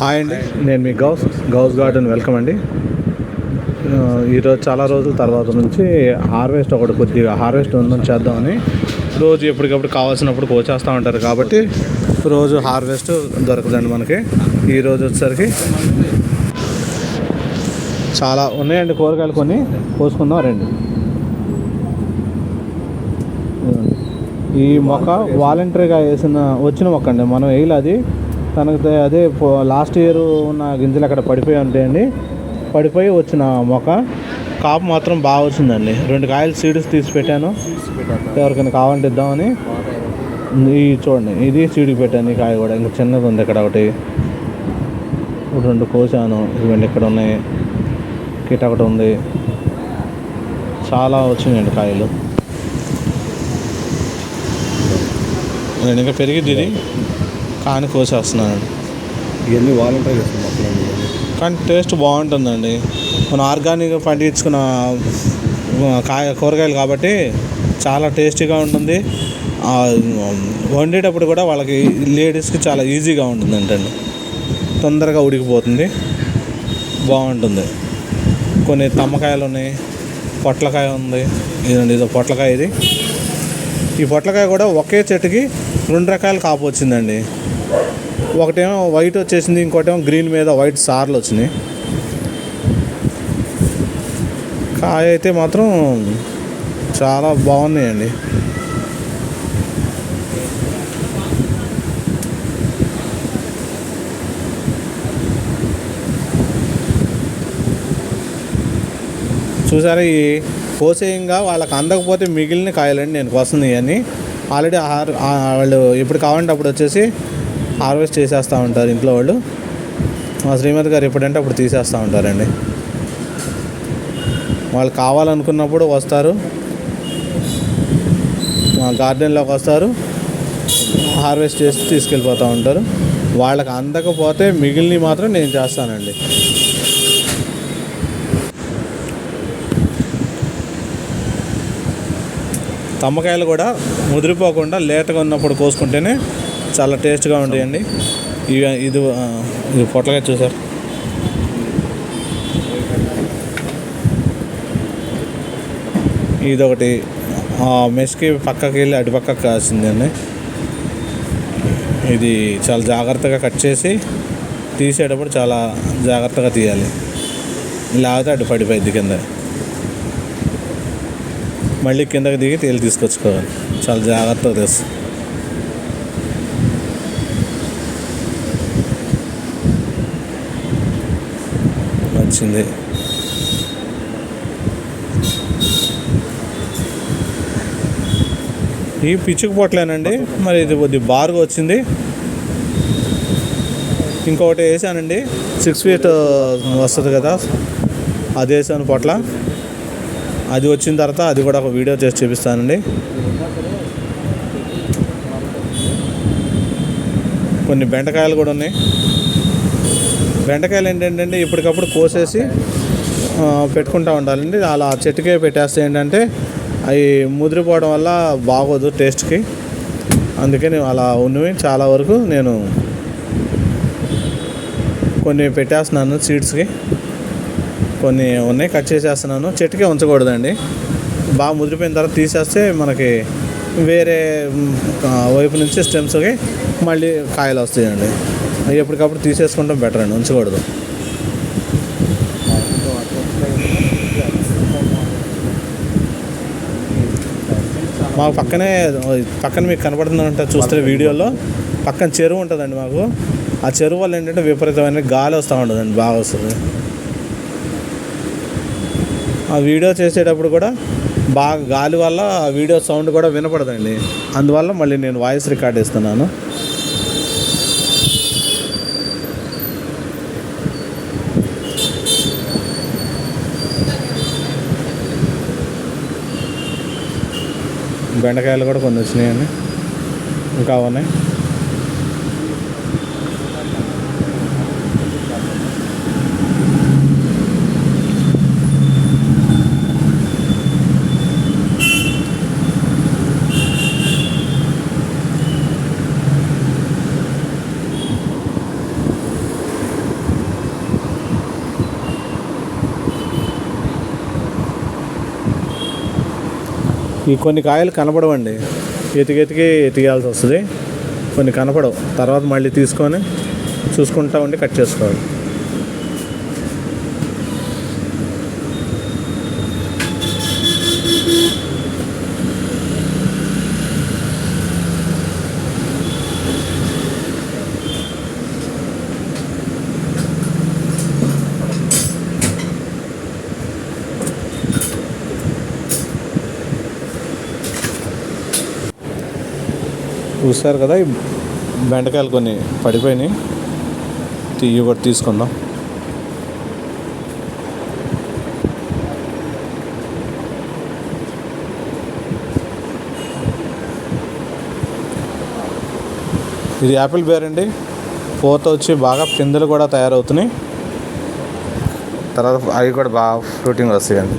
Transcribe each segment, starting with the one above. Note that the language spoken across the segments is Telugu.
హాయ్ అండి. నేను మీ గౌస్ గౌస్ గార్డెన్ వెల్కమ్ అండి. ఈరోజు చాలా రోజుల తర్వాత నుంచి హార్వెస్ట్ ఒకటి కొద్దిగా హార్వెస్ట్ ఉందని చేద్దామని రోజు ఎప్పటికప్పుడు కావాల్సినప్పుడు కోచేస్తూ ఉంటారు కాబట్టి రోజు హార్వెస్ట్ దొరకదండి మనకి. ఈరోజు వచ్చేసరికి చాలా ఉన్నాయండి కూరగాయలు కొన్ని. కోసుకుందాం రండి. ఈ మొక్క వాలంటరీగా వేసిన వచ్చిన మొక్క అండి. మనం వేయాలి అది తనకు అదే లాస్ట్ ఇయర్ ఉన్న గింజలు అక్కడ పడిపోయి ఉంటాయండి. పడిపోయి వచ్చిన మొక్క కాపు మాత్రం బాగా వచ్చిందండి. రెండు కాయలు సీడ్స్ తీసి పెట్టాను. ఎవరికైనా కావాలంటే ఇద్దామని. ఈ చూడండి ఇది సీడ్కి పెట్టాను ఈ కాయ కూడా. ఇంకా చిన్నది ఉంది ఇక్కడ ఒకటి. ఇప్పుడు రెండు కోసాను ఇవన్నీ ఇక్కడ ఉన్నాయి. కిట్ ఒకటి ఉంది. చాలా వచ్చినాయండి కాయలు. నేను ఇంకా పెరిగిద్ది ఇది. కానీ కోసేస్తున్నాను. ఇవన్నీ వాలంటీర్ కానీ టేస్ట్ బాగుంటుందండి. మనం ఆర్గానిక్ పండించుకున్న కాయ కూరగాయలు కాబట్టి చాలా టేస్టీగా ఉంటుంది. వండేటప్పుడు కూడా వాళ్ళకి లేడీస్కి చాలా ఈజీగా ఉంటుంది అంటండి తొందరగా ఉడికిపోతుంది. బాగుంటుంది. కొన్ని తమ్మకాయలు ఉన్నాయి. పొట్లకాయ ఉంది. ఇదండి ఇదో పొట్లకాయ ఇది. ఈ పొట్లకాయ కూడా ఒకే చెట్టుకి రెండు రకాల కాపు వచ్చిందండి. ఒకటేమో వైట్ వచ్చేసింది ఇంకోటేమో గ్రీన్ మీద వైట్ సార్లు వచ్చినాయి. కాయ అయితే మాత్రం చాలా బాగున్నాయండి. చూసారా ఈ కోసేయంగా వాళ్ళకి అందకపోతే మిగిలిన కాయలండి నేను కోస్తుంది అని ఆల్రెడీ హార్ వాళ్ళు ఎప్పుడు కావాలంటే అప్పుడు వచ్చేసి హార్వెస్ట్ చేసేస్తూ ఉంటారు ఇంట్లో వాళ్ళు. మా శ్రీమతి గారు ఎప్పుడంటే అప్పుడు తీసేస్తూ ఉంటారండి. వాళ్ళు కావాలనుకున్నప్పుడు వస్తారు. మా గార్డెన్లోకి వస్తారు. హార్వెస్ట్ చేసి తీసుకెళ్ళిపోతూ ఉంటారు. వాళ్ళకి అందకపోతే మిగిలినవి మాత్రం నేను చేస్తానండి. తమ్మకాయలు కూడా ముదిరిపోకుండా లేతగా ఉన్నప్పుడు కోసుకుంటేనే చాలా టేస్ట్గా ఉంటాయండి. ఇవి ఇది ఇది పొట్లకాయ చూసారు ఇదొకటి మెస్కి పక్కకి వెళ్ళి అటు పక్కకి కాసిందండి. ఇది చాలా జాగ్రత్తగా కట్ చేసి తీసేటప్పుడు చాలా జాగ్రత్తగా తీయాలి. లేకపోతే అటు పడిపోయింది కింద. మళ్ళీ కిందకి దిగి తేలి తీసుకొచ్చుకోవాలి. చాలా జాగ్రత్తగా తెలుసు. వచ్చింది ఈ పిచ్చుకు పొట్లేనండి. మరి ఇది కొద్ది బారుగా వచ్చింది. ఇంకొకటి వేసానండి. సిక్స్ ఫీట్ వస్తుంది కదా అది వేసాను పొట్ల. అది వచ్చిన తర్వాత అది కూడా ఒక వీడియో చేసి చూపిస్తానండి. కొన్ని బెండకాయలు కూడా ఉన్నాయి. బెండకాయలు ఏంటంటే ఇప్పటికప్పుడు కోసేసి పెట్టుకుంటా పెట్టుకుంటూ ఉండాలండి. అలా చెట్టుకే పెట్టేస్తే ఏంటంటే అవి ముదిరిపోవడం వల్ల బాగోదు టేస్ట్కి. అందుకని అలా ఉన్నవి చాలా వరకు నేను కొన్ని పెట్టేస్తున్నాను సీడ్స్కి కొన్ని ఉన్నాయి కట్ చేసేస్తున్నాను. చెట్టుకే ఉంచకూడదండి. బాగా ముదిరిపోయిన తర్వాత తీసేస్తే మనకి వేరే వైపు నుంచి స్టెమ్స్కి మళ్ళీ కాయలు వస్తాయండి. ఎప్పటికప్పుడు తీసేసుకుంటాం బెటర్ అండి ఉంచకూడదు. మాకు పక్కనే పక్కన మీకు కనపడుతుందంట చూస్తే వీడియోలో పక్కన చెరువు ఉంటుందండి మాకు. ఆ చెరువు వల్ల ఏంటంటే విపరీతమైన గాలి వస్తూ ఉంటుందండి బాగా వస్తుంది. ఆ వీడియో చేసేటప్పుడు కూడా బాగా గాలి వల్ల ఆ వీడియో సౌండ్ కూడా వినపడదండి. అందువల్ల మళ్ళీ నేను వాయిస్ రికార్డ్ ఇస్తున్నాను బెండకాయలు కూడా కొన్ని వచ్చినాయండి. ఇంకా ఉన్నాయి. ఈ కొన్ని కాయలు కనపడవండి ఎతికెతికి ఎతికేయాల్సి వస్తుంది. కొన్ని కనపడవు. తర్వాత మళ్ళీ తీసుకొని చూసుకుంటా ఉండి కట్ చేసుకోవాలి. చూస్తారు కదా ఈ బెండకాయలు కొన్ని పడిపోయినాయి. తీయ కూడా తీసుకుందాం. ఇది యాపిల్ బేర్ అండి. పూత వచ్చి బాగా పిందెలు కూడా తయారవుతున్నాయి. తర్వాత అవి కూడా బాగా ఫ్రూటింగ్ వస్తాయండి.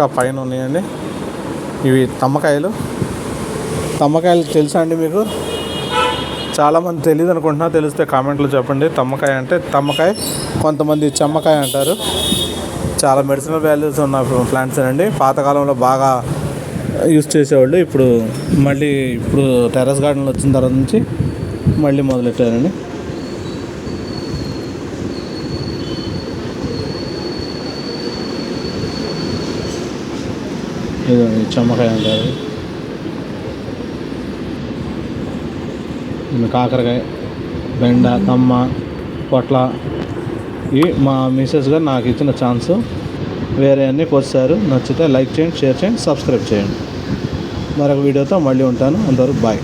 ఇంకా పైన ఉన్నాయండి. ఇవి తమ్మకాయలు. తమ్మకాయలు తెలుసా అండి మీకు? చాలామంది తెలియదు అనుకుంటున్నా తెలిస్తే కామెంట్లో చెప్పండి. తమ్మకాయ అంటే తమ్మకాయ కొంతమంది చెమ్మకాయ అంటారు. చాలా మెడిసినల్ వాల్యూస్ ఉన్న ప్లాంట్స్ అండి. పాతకాలంలో బాగా యూస్ చేసేవాళ్ళు. ఇప్పుడు మళ్ళీ ఇప్పుడు టెర్రస్ గార్డెన్లు వచ్చిన తర్వాత నుంచి మళ్ళీ మొదలెట్టారండి. ఇదిగోండి చెమ్మకాయ అంటారు. కాకరకాయ బెండ తమ్మ పొట్ల. ఇవి మా మిసెస్ గారు నాకు ఇచ్చిన ఛాన్స్. వేరే అన్నీ కోసారు నచ్చితే లైక్ చేయండి షేర్ చేయండి సబ్స్క్రైబ్ చేయండి. మరొక వీడియోతో మళ్ళీ ఉంటాను. అందరూ బాయ్.